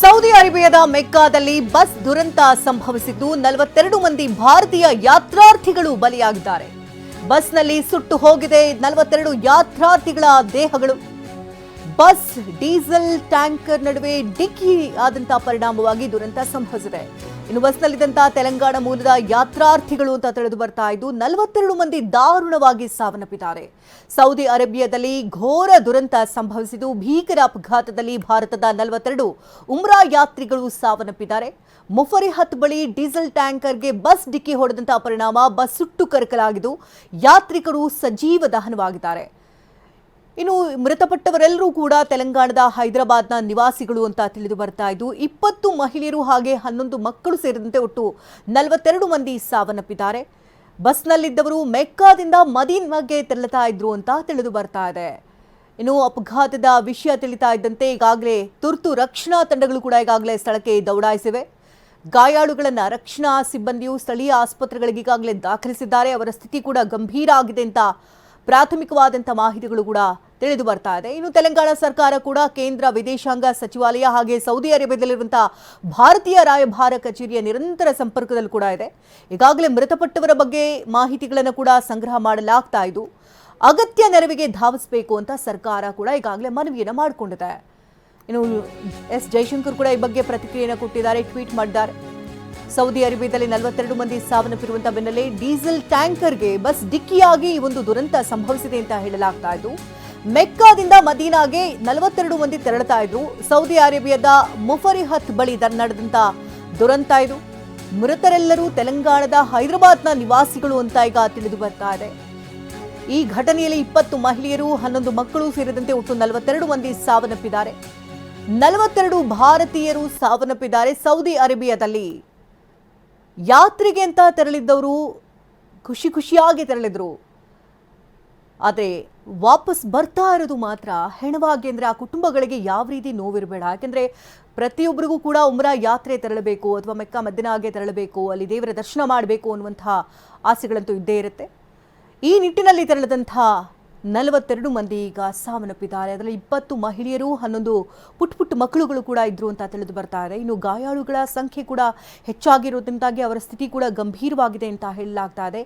Saudi ಅರೇಬಿಯಾದ ಮೆಕ್ಕಾದಲ್ಲಿ bus ದುರಂತ ಸಂಭವಿಸಿದ್ದು ನಲವತ್ತೆರಡು ಮಂದಿ ಭಾರತೀಯ ಯಾತ್ರಾರ್ಥಿಗಳು ಬಲಿಯಾಗಿದ್ದಾರೆ. ಬಸ್ನಲ್ಲಿ ಸುಟ್ಟು ಹೋಗಿದೆ ನಲವತ್ತೆರಡು ಯಾತ್ರಾರ್ಥಿಗಳ ದೇಹಗಳು. ಬಸ್, ಡೀಸೆಲ್, ಟ್ಯಾಂಕರ್ ನಡುವೆ ಡಿಕ್ಕಿ ಆದಂತಹ ಪರಿಣಾಮವಾಗಿ ದುರಂತ ಸಂಭವಿಸಿದೆ. ಇನ್ನು ಬಸ್ನಲ್ಲಿದ್ದಂತಹ ತೆಲಂಗಾಣ ಮೂಲದ ಯಾತ್ರಾರ್ಥಿಗಳು ಅಂತ ತಿಳಿದು ಬರ್ತಾ ಇದ್ದು, ನಲವತ್ತೆರಡು ಮಂದಿ ದಾರುಣವಾಗಿ ಸಾವನ್ನಪ್ಪಿದ್ದಾರೆ. ಸೌದಿ ಅರೇಬಿಯಾದಲ್ಲಿ ಘೋರ ದುರಂತ ಸಂಭವಿಸಿದ್ದು, ಭೀಕರ ಅಪಘಾತದಲ್ಲಿ ಭಾರತದ ನಲವತ್ತೆರಡು ಉಮ್ರಾ ಯಾತ್ರಿಗಳು ಸಾವನ್ನಪ್ಪಿದ್ದಾರೆ. ಮುಫರಿಹತ್ ಬಳಿ ಡೀಸೆಲ್ ಟ್ಯಾಂಕರ್ಗೆ ಬಸ್ ಡಿಕ್ಕಿ ಹೊಡೆದಂತಹ ಪರಿಣಾಮ ಬಸ್ ಸುಟ್ಟು ಕರಕಲಾಗಿದ್ದು, ಯಾತ್ರಿಕರು ಸಜೀವ ದಹನವಾಗಿದ್ದಾರೆ. ಇನ್ನು ಮೃತಪಟ್ಟವರೆಲ್ಲರೂ ಕೂಡ ತೆಲಂಗಾಣದ ಹೈದರಾಬಾದ್ನ ನಿವಾಸಿಗಳು ಅಂತ ತಿಳಿದು ಬರ್ತಾ ಇದ್ದು, ಇಪ್ಪತ್ತು ಮಹಿಳೆಯರು ಹಾಗೆ ಹನ್ನೊಂದು ಮಕ್ಕಳು ಸೇರಿದಂತೆ ಒಟ್ಟು ನಲವತ್ತೆರಡು ಮಂದಿ ಸಾವನ್ನಪ್ಪಿದ್ದಾರೆ. ಬಸ್ನಲ್ಲಿದ್ದವರು ಮೆಕ್ಕಾದಿಂದ ಮದೀನ್ಗೆ ತೆರಳುತ್ತಾ ಇದ್ರು ಅಂತ ತಿಳಿದು ಬರ್ತಾ ಇದೆ. ಇನ್ನು ಅಪಘಾತದ ವಿಷಯ ತಿಳಿತಾ ಇದ್ದಂತೆ ಈಗಾಗಲೇ ತುರ್ತು ರಕ್ಷಣಾ ತಂಡಗಳು ಕೂಡ ಈಗಾಗಲೇ ಸ್ಥಳಕ್ಕೆ ದೌಡಾಯಿಸಿವೆ. ಗಾಯಾಳುಗಳನ್ನು ರಕ್ಷಣಾ ಸಿಬ್ಬಂದಿಯು ಸ್ಥಳೀಯ ಆಸ್ಪತ್ರೆಗಳಿಗೆ ಈಗಾಗಲೇ ದಾಖಲಿಸಿದ್ದಾರೆ. ಅವರ ಸ್ಥಿತಿ ಕೂಡ ಗಂಭೀರ ಆಗಿದೆ ಅಂತ ಪ್ರಾಥಮಿಕವಾದಂಥ ಮಾಹಿತಿಗಳು ಕೂಡ ತಿಳಿದು ಬರ್ತಾ ಇದೆ. ಇನ್ನು ತೆಲಂಗಾಣ ಸರ್ಕಾರ ಕೂಡ ಕೇಂದ್ರ ವಿದೇಶಾಂಗ ಸಚಿವಾಲಯ ಹಾಗೆ ಸೌದಿ ಅರೇಬಿಯಾದಲ್ಲಿರುವಂತಹ ಭಾರತೀಯ ರಾಯಭಾರ ಕಚೇರಿಯ ನಿರಂತರ ಸಂಪರ್ಕದಲ್ಲಿ ಕೂಡ ಇದೆ. ಈಗಾಗಲೇ ಮೃತಪಟ್ಟವರ ಬಗ್ಗೆ ಮಾಹಿತಿಗಳನ್ನು ಕೂಡ ಸಂಗ್ರಹ ಮಾಡಲಾಗ್ತಾ ಇದ್ದು, ಅಗತ್ಯ ನೆರವಿಗೆ ಧಾವಿಸಬೇಕು ಅಂತ ಸರ್ಕಾರ ಕೂಡ ಈಗಾಗಲೇ ಮನವಿಯನ್ನು ಮಾಡಿಕೊಂಡಿದೆ. ಇನ್ನು ಎಸ್ ಜೈಶಂಕರ್ ಕೂಡ ಈ ಬಗ್ಗೆ ಪ್ರತಿಕ್ರಿಯೆಯನ್ನು ಕೊಟ್ಟಿದ್ದಾರೆ, ಟ್ವೀಟ್ ಮಾಡಿದ್ದಾರೆ. ಸೌದಿ ಅರೇಬಿಯಾದಲ್ಲಿ ನಲವತ್ತೆರಡು ಮಂದಿ ಸಾವನ್ನಪ್ಪಿರುವಂತಹ ಬೆನ್ನಲ್ಲೇ ಡೀಸೆಲ್ ಟ್ಯಾಂಕರ್ಗೆ ಬಸ್ ಡಿಕ್ಕಿಯಾಗಿ ಈ ಒಂದು ದುರಂತ ಸಂಭವಿಸಿದೆ ಅಂತ ಹೇಳಲಾಗ್ತಾ ಇದ್ದು ಮೆಕ್ಕಾದಿಂದ ಮದೀನಾಗೆ ನಲವತ್ತೆರಡು ಮಂದಿ ತೆರಳುತ್ತಾ ಇದ್ರು ಸೌದಿ ಅರೇಬಿಯಾದ ಮುಫರಿಹತ್ ಬಳಿ ನಡೆದಂತ ದುರಂತ ಇದು. ಮೃತರೆಲ್ಲರೂ ತೆಲಂಗಾಣದ ಹೈದರಾಬಾದ್ನ ನಿವಾಸಿಗಳು ಅಂತ ಈಗ ತಿಳಿದು ಬರ್ತಾ ಇದೆ. ಈ ಘಟನೆಯಲ್ಲಿ ಇಪ್ಪತ್ತು ಮಹಿಳೆಯರು, ಹನ್ನೊಂದು ಮಕ್ಕಳು ಸೇರಿದಂತೆ ಒಟ್ಟು ನಲವತ್ತೆರಡು ಮಂದಿ ಸಾವನ್ನಪ್ಪಿದ್ದಾರೆ. ನಲವತ್ತೆರಡು ಭಾರತೀಯರು ಸಾವನ್ನಪ್ಪಿದ್ದಾರೆ ಸೌದಿ ಅರೇಬಿಯಾದಲ್ಲಿ. ಯಾತ್ರೆಗೆ ಅಂತ ತೆರಳಿದ್ದವರು ಖುಷಿ ಖುಷಿಯಾಗಿ ತೆರಳಿದ್ರು. ಆದರೆ ವಾಪಸ್ ಬರ್ತಾ ಇರೋದು ಮಾತ್ರ ಹೆಣವಾಗಿ ಅಂದರೆ ಆ ಕುಟುಂಬಗಳಿಗೆ ಯಾವ ರೀತಿ ನೋವಿರಬೇಡ. ಯಾಕೆಂದರೆ ಪ್ರತಿಯೊಬ್ಬರಿಗೂ ಕೂಡ ಉಮ್ರಾ ಯಾತ್ರೆ ತೆರಳಬೇಕು ಅಥವಾ ಮೆಕ್ಕ ಮದ್ದಿನಾಗೆ ತೆರಳಬೇಕು, ಅಲ್ಲಿ ದೇವರ ದರ್ಶನ ಮಾಡಬೇಕು ಅನ್ನುವಂಥ ಆಸೆಗಳಂತೂ ಇದ್ದೇ ಇರುತ್ತೆ. ಈ ನಿಟ್ಟಿನಲ್ಲಿ ತೆರಳಿದಂಥ ನಲವತ್ತೆರಡು ಮಂದಿ ಈಗ ಸಾವನ್ನಪ್ಪಿದ್ದಾರೆ. ಅದರಲ್ಲಿ ಇಪ್ಪತ್ತು ಮಹಿಳೆಯರು, ಹನ್ನೊಂದು ಪುಟ್ ಪುಟ್ಟ ಮಕ್ಕಳುಗಳು ಕೂಡ ಇದ್ರು ಅಂತ ತಿಳಿದು ಬರ್ತಾ ಇದೆ. ಇನ್ನು ಗಾಯಾಳುಗಳ ಸಂಖ್ಯೆ ಕೂಡ ಹೆಚ್ಚಾಗಿರೋದ್ರಿಂದಾಗಿ ಅವರ ಸ್ಥಿತಿ ಕೂಡ ಗಂಭೀರವಾಗಿದೆ ಅಂತ ಹೇಳಲಾಗ್ತಾ ಇದೆ.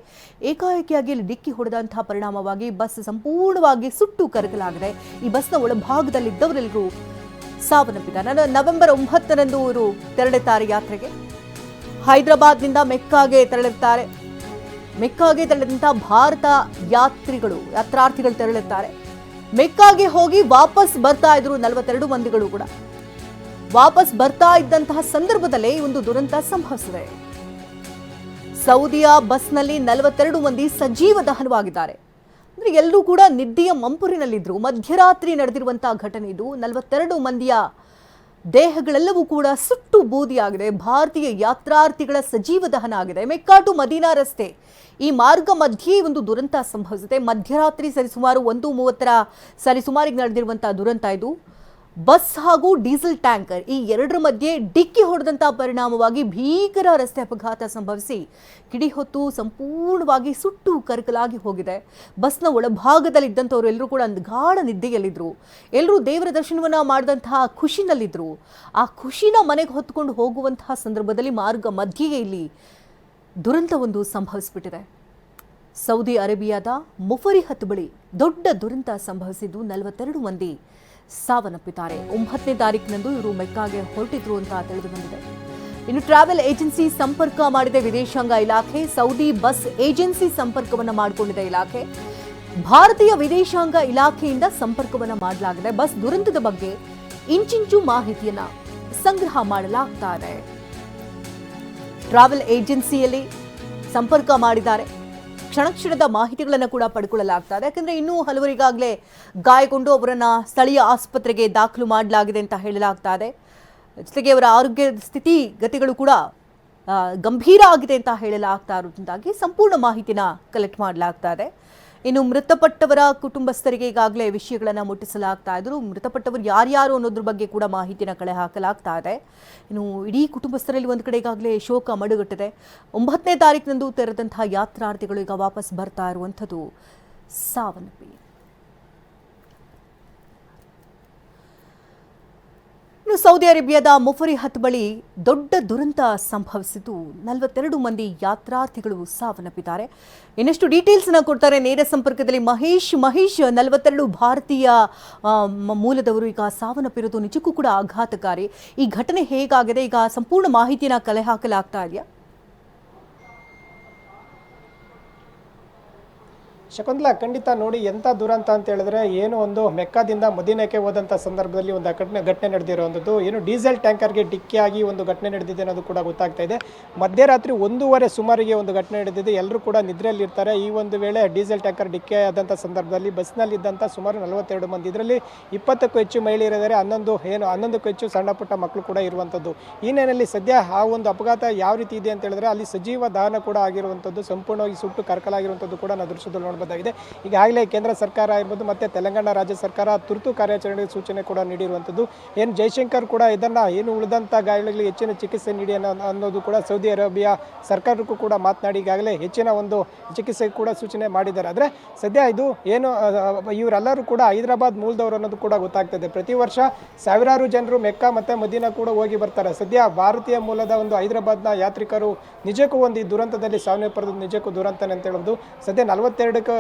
ಏಕಾಏಕಿಯಾಗಿ ಡಿಕ್ಕಿ ಹೊಡೆದಂತಹ ಪರಿಣಾಮವಾಗಿ ಬಸ್ ಸಂಪೂರ್ಣವಾಗಿ ಸುಟ್ಟು ಕರಕಲಾಗಿದೆ. ಈ ಬಸ್ನ ಒಳಭಾಗದಲ್ಲಿದ್ದವರೆಲ್ಲರೂ ಸಾವನ್ನಪ್ಪಿದ್ದಾರೆ. ನಾನು ನವೆಂಬರ್ ಒಂಬತ್ತರಂದು ಇವರು ತೆರಳುತ್ತಾರೆ ಯಾತ್ರೆಗೆ. ಹೈದರಾಬಾದ್ನಿಂದ ಮೆಕ್ಕಾಗೆ ತೆರಳುತ್ತಾರೆ ಮೆಕ್ಕಾಗೆ ತೆರಳಿದಂತಹ ಭಾರತ ಯಾತ್ರಿಗಳು, ಯಾತ್ರಾರ್ಥಿಗಳು ತೆರಳುತ್ತಾರೆ. ಮೆಕ್ಕಾಗೆ ಹೋಗಿ ವಾಪಸ್ ಬರ್ತಾ ಇದ್ರು ನಲವತ್ತೆರಡು ಮಂದಿಗಳು ಕೂಡ. ವಾಪಸ್ ಬರ್ತಾ ಇದ್ದಂತಹ ಸಂದರ್ಭದಲ್ಲೇ ಒಂದು ದುರಂತ ಸಂಭವಿಸಿದೆ. ಸೌದಿಯ ಬಸ್ನಲ್ಲಿ ನಲವತ್ತೆರಡು ಮಂದಿ ಸಜೀವ ದಹನವಾಗಿದ್ದಾರೆ. ಅಂದ್ರೆ ಎಲ್ಲರೂ ಕೂಡ ನಿದ್ದೆಯ ಮಂಪುರಿನಲ್ಲಿದ್ರು. ಮಧ್ಯರಾತ್ರಿ ನಡೆದಿರುವಂತಹ ಘಟನೆ ಇದು. ನಲವತ್ತೆರಡು ಮಂದಿಯ ದೇಹಗಳೆಲ್ಲವೂ ಕೂಡ ಸುಟ್ಟು ಬೂದಿಯಾಗಿದೆ. ಭಾರತೀಯ ಯಾತ್ರಾರ್ಥಿಗಳ ಸಜೀವ ದಹನ ಆಗಿದೆ ಮೆಕ್ಕಾಟು ಮದೀನಾ ರಸ್ತೆ. ಈ ಮಾರ್ಗ ಮಧ್ಯೆ ಒಂದು ದುರಂತ ಸಂಭವಿಸಿದೆ. ಮಧ್ಯರಾತ್ರಿ ಸರಿಸುಮಾರು ಒಂದು ಮೂವತ್ತರ ಸರಿಸುಮಾರಿಗೆ ನಡೆದಿರುವಂತಹ ದುರಂತ ಇದು. ಬಸ್ ಹಾಗೂ ಡೀಸೆಲ್ ಟ್ಯಾಂಕರ್ ಈ ಎರಡರ ಮಧ್ಯೆ ಡಿಕ್ಕಿ ಹೊಡೆದಂತಹ ಪರಿಣಾಮವಾಗಿ ಭೀಕರ ರಸ್ತೆ ಅಪಘಾತ ಸಂಭವಿಸಿ ಕಿಡಿ ಹೊತ್ತು ಸಂಪೂರ್ಣವಾಗಿ ಸುಟ್ಟು ಕರಕಲಾಗಿ ಹೋಗಿದೆ. ಬಸ್ನ ಒಳಭಾಗದಲ್ಲಿದ್ದಂಥವ್ರು ಎಲ್ಲರೂ ಕೂಡ ಗಾಢ ನಿದ್ದೆಯಲ್ಲಿದ್ದರು ಎಲ್ಲರೂ ದೇವರ ದರ್ಶನವನ್ನು ಮಾಡಿದಂತಹ ಖುಷಿನಲ್ಲಿದ್ದರು ಆ ಖುಷಿನ ಮನೆಗೆ ಹೊತ್ಕೊಂಡು ಹೋಗುವಂತಹ ಸಂದರ್ಭದಲ್ಲಿ ಮಾರ್ಗ ಮಧ್ಯೆಯೇ ಇಲ್ಲಿ ದುರಂತ ಒಂದು ಸಂಭವಿಸಿಬಿಟ್ಟಿದೆ. ಸೌದಿ ಅರೇಬಿಯಾದ ಮುಫರಿಹತ್ ಬಳಿ ದೊಡ್ಡ ದುರಂತ ಸಂಭವಿಸಿದ್ದು ನಲವತ್ತೆರಡು ಮಂದಿ. ಸಾವನ್ನಪ್ಪಿದ್ದಾರೆ. ಒಂಬತ್ತನೇ ತಾರೀಕಿನಂದು ಇವರು ಮೆಕ್ಕಾಗೆ ಹೊರಟಿದ್ರು ಅಂತ ತಿಳಿದು ಬಂದಿದೆ ಇನ್ನು ಟ್ರಾವೆಲ್ ಏಜೆನ್ಸಿ ಸಂಪರ್ಕ ಮಾಡಿದೆ ವಿದೇಶಾಂಗ ಇಲಾಖೆ. ಸೌದಿ ಬಸ್ ಏಜೆನ್ಸಿ ಸಂಪರ್ಕವನ್ನ ಮಾಡಿಕೊಂಡಿದೆ ಇಲಾಖೆ. ಭಾರತೀಯ ವಿದೇಶಾಂಗ ಇಲಾಖೆಯಿಂದ ಸಂಪರ್ಕವನ್ನ ಮಾಡಲಾಗಿದೆ. ಬಸ್ ದುರಂತದ ಬಗ್ಗೆ ಇಂಚಿಂಚು ಮಾಹಿತಿಯನ್ನ ಸಂಗ್ರಹ ಮಾಡಲಾಗ್ತಾ ಟ್ರಾವೆಲ್ ಏಜೆನ್ಸಿಯಲ್ಲಿ ಸಂಪರ್ಕ ಮಾಡಿದ್ದಾರೆ. ಕ್ಷಣ ಕ್ಷಣದ ಮಾಹಿತಿಗಳನ್ನು ಕೂಡ ಪಡ್ಕೊಳ್ಳಲಾಗ್ತಾ ಇದೆ ಯಾಕಂದ್ರೆ ಇನ್ನೂ ಹಲವರಿಗಾಗಲೇ ಗಾಯಗೊಂಡು ಅವರನ್ನ ಸ್ಥಳೀಯ ಆಸ್ಪತ್ರೆಗೆ ದಾಖಲು ಮಾಡಲಾಗಿದೆ ಅಂತ ಹೇಳಲಾಗ್ತಾ ಇದೆ ಜೊತೆಗೆ ಅವರ ಆರೋಗ್ಯ ಸ್ಥಿತಿ, ಗತಿಗಳು ಕೂಡ ಗಂಭೀರ ಆಗಿದೆ ಅಂತ ಹೇಳಲಾಗ್ತಾ ಇರೋದ್ರಿಂದಾಗಿ ಸಂಪೂರ್ಣ ಮಾಹಿತಿನ ಕಲೆಕ್ಟ್ ಮಾಡಲಾಗ್ತಾ ಇದೆ ಇನ್ನು ಮೃತಪಟ್ಟವರ ಕುಟುಂಬಸ್ಥರಿಗೆ ಈಗಾಗಲೇ ವಿಷಯಗಳನ್ನು ಮುಟ್ಟಿಸಲಾಗ್ತಾ ಇದ್ರು. ಮೃತಪಟ್ಟವರು ಯಾರ್ಯಾರು ಅನ್ನೋದ್ರ ಬಗ್ಗೆ ಕೂಡ ಮಾಹಿತಿನ ಕಳೆ ಹಾಕಲಾಗ್ತಾ ಇದೆ. ಇನ್ನು ಇಡೀ ಕುಟುಂಬಸ್ಥರಲ್ಲಿ ಒಂದು ಕಡೆ ಈಗಾಗಲೇ ಶೋಕ ಮಡುಗಟ್ಟಿದೆ. ಒಂಬತ್ತನೇ ತಾರೀಕಿನಂದು ತೆರೆದಂತಹ ಯಾತ್ರಾರ್ಥಿಗಳು ಈಗ ವಾಪಸ್ ಬರ್ತಾ ಇರುವಂಥದ್ದು ಸಾವನ್ನಪ್ಪಿ ಇನ್ನು ಸೌದಿ ಅರೇಬಿಯಾದ ಮುಫರಿಹತ್ ಬಳಿ ದೊಡ್ಡ ದುರಂತ ಸಂಭವಿಸಿದ್ದು. ನಲವತ್ತೆರಡು ಮಂದಿ ಯಾತ್ರಾರ್ಥಿಗಳು ಸಾವನ್ನಪ್ಪಿದ್ದಾರೆ. ಇನ್ನಷ್ಟು ಡೀಟೇಲ್ಸ್ನ ಕೊಡ್ತಾರೆ ನೇರ ಸಂಪರ್ಕದಲ್ಲಿ ಮಹೇಶ್. ಮಹೇಶ್, ನಲವತ್ತೆರಡು ಭಾರತೀಯ ಮೂಲದವರು ಈಗ ಸಾವನ್ನಪ್ಪಿರೋದು ನಿಜಕ್ಕೂ ಕೂಡ ಆಘಾತಕಾರಿ. ಈ ಘಟನೆ ಹೇಗಾಗಿದೆ? ಈಗ ಸಂಪೂರ್ಣ ಮಾಹಿತಿನ ಕಲೆ ಹಾಕಲಾಗ್ತಾ ಇದೆಯಾ? ಶಕುಂತಲಾ ಖಂಡಿತ ನೋಡಿ ಎಂಥ ದುರಂತ ಅಂತ ಹೇಳಿದ್ರೆ ಏನು ಒಂದು ಮೆಕ್ಕಾದಿಂದ ಮದೀನಕ್ಕೆ ಹೋದಂಥ ಸಂದರ್ಭದಲ್ಲಿ ಒಂದು ಘಟನೆ ಘಟನೆ ನಡೆದಿರುವಂಥದ್ದು ಏನು ಡೀಸೆಲ್ ಟ್ಯಾಂಕರ್ಗೆ ಡಿಕ್ಕಿಯಾಗಿ ಒಂದು ಘಟನೆ ನಡೆದಿದೆ ಅನ್ನೋದು ಕೂಡ ಗೊತ್ತಾಗ್ತಾ ಇದೆ. ಮಧ್ಯರಾತ್ರಿ ಒಂದೂವರೆ ಸುಮಾರಿಗೆ ಒಂದು ಘಟನೆ ನಡೆದಿದೆ. ಎಲ್ಲರೂ ಕೂಡ ನಿದ್ರೆಯಲ್ಲಿರ್ತಾರೆ. ಈ ಒಂದು ವೇಳೆ ಡೀಸೆಲ್ ಟ್ಯಾಂಕರ್ ಡಿಕ್ಕಿ ಆದಂಥ ಸಂದರ್ಭದಲ್ಲಿ ಬಸ್ನಲ್ಲಿದ್ದಂಥ ಸುಮಾರು ನಲವತ್ತೆರಡು ಮಂದಿ. ಇದರಲ್ಲಿ ಇಪ್ಪತ್ತಕ್ಕೂ ಹೆಚ್ಚು ಮಹಿಳೆಯರಿದ್ದಾರೆ. ಹನ್ನೊಂದು ಏನು ಹನ್ನೊಂದಕ್ಕೂ ಹೆಚ್ಚು ಸಣ್ಣ ಪುಟ್ಟ ಮಕ್ಕಳು ಕೂಡ ಇರುವಂಥದ್ದು ಈ ನೆಲೆಯಲ್ಲಿ ಸದ್ಯ ಆ ಒಂದು ಅಪಘಾತ ಯಾವ ರೀತಿ ಇದೆ ಅಂತ ಹೇಳಿದ್ರೆ ಅಲ್ಲಿ ಸಜೀವ ದಹನ ಕೂಡ ಆಗಿರುವಂಥದ್ದು ಸಂಪೂರ್ಣವಾಗಿ ಸುಟ್ಟು ಕರ್ಕಲಾಗಿರುವಂಥದ್ದು ಕೂಡ ನಾವು ದೃಶ್ಯದಲ್ಲಿ ನೋಡಬಹುದಾಗಿದೆ ಈಗಾಗಲೇ ಕೇಂದ್ರ ಸರ್ಕಾರ ಇರ್ಬೋದು ಮತ್ತೆ ತೆಲಂಗಾಣ ರಾಜ್ಯ ಸರ್ಕಾರ ತುರ್ತು ಕಾರ್ಯಾಚರಣೆಗೆ ಸೂಚನೆ ಕೂಡ ನೀಡಿರುವಂಥದ್ದು. ಏನು ಜೈಶಂಕರ್ ಕೂಡ ಇದನ್ನು ಏನು ಉಳಿದಂಥ ಗಾಯಗಳಿಗೆ ಹೆಚ್ಚಿನ ಚಿಕಿತ್ಸೆ ನೀಡಿ ಅನ್ನೋ ಅನ್ನೋದು ಕೂಡ ಸೌದಿ ಅರೇಬಿಯಾ ಸರ್ಕಾರಕ್ಕೂ ಕೂಡ ಮಾತನಾಡಿ ಈಗಾಗಲೇ ಹೆಚ್ಚಿನ ಒಂದು ಚಿಕಿತ್ಸೆ ಕೂಡ ಸೂಚನೆ ಮಾಡಿದ್ದಾರೆ. ಆದರೆ ಸದ್ಯ ಇದು ಏನು ಇವರೆಲ್ಲರೂ ಕೂಡ ಹೈದರಾಬಾದ್ ಮೂಲದವರು ಅನ್ನೋದು ಕೂಡ ಗೊತ್ತಾಗ್ತದೆ. ಪ್ರತಿ ವರ್ಷ ಸಾವಿರಾರು ಜನರು ಮೆಕ್ಕಾ ಮತ್ತು ಮದೀನಾ ಕೂಡ ಹೋಗಿ ಬರ್ತಾರೆ. ಸದ್ಯ ಭಾರತೀಯ ಮೂಲದ ಒಂದು ಹೈದರಾಬಾದ್ನ ಯಾತ್ರಿಕರು ನಿಜಕ್ಕೂ ಒಂದು ಈ ದುರಂತದಲ್ಲಿ ಸಾವನ್ನಪ್ಪಿರೋದು ನಿಜಕ್ಕೂ ದುರಂತನೇ ಅಂತ ಹೇಳೋದು. ಸದ್ಯ ನಲವತ್ತೆರಡಕ್ಕೆ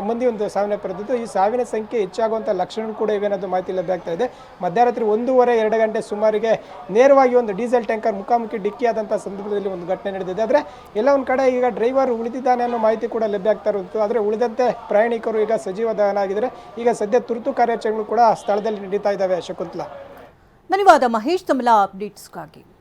ಮಂದಿ ಒಂದು ಸಾವನ್ನಪ್ಪಿರೋದು ಈ ಸಾವಿನ ಸಂಖ್ಯೆ ಹೆಚ್ಚಾಗುವಂಥ ಲಕ್ಷಣಗಳು ಕೂಡ ಇವೆ ಅನ್ನೋದು ಮಾಹಿತಿ ಲಭ್ಯ ಇದೆ. ಮಧ್ಯರಾತ್ರಿ ಒಂದೂವರೆ, ಎರಡು ಗಂಟೆ ಸುಮಾರಿಗೆ ನೇರವಾಗಿ ಒಂದು ಡೀಸೆಲ್ ಟ್ಯಾಂಕರ್ ಮುಖಾಮುಖಿ ಡಿಕ್ಕಿ ಆದಂಥ ಸಂದರ್ಭದಲ್ಲಿ ಒಂದು ಘಟನೆ ನಡೆದಿದೆ. ಆದರೆ, ಎಲ್ಲ ಒಂದು ಕಡೆ ಈಗ ಡ್ರೈವರ್ ಉಳಿದಿದ್ದಾನೆ ಅನ್ನೋ ಮಾಹಿತಿ ಕೂಡ ಲಭ್ಯ ಆಗ್ತಾ ಇರುವಂಥದ್ದು. ಆದರೆ, ಉಳಿದಂತೆ ಪ್ರಯಾಣಿಕರು ಈಗ ಸಜೀವ ದಹನ ಆಗಿದ್ದಾರೆ. ಈಗ ಸದ್ಯ ತುರ್ತು ಕಾರ್ಯಾಚರಣೆಗಳು ಕೂಡ ಸ್ಥಳದಲ್ಲಿ ನಡೀತಾ ಇದ್ದಾವೆ ಶಕುಂತಲಾ ಧನ್ಯವಾದ ಮಹೇಶ್ ತಮಲಾ ಅಪ್ಡೇಟ್ಸ್ಗಾಗಿ.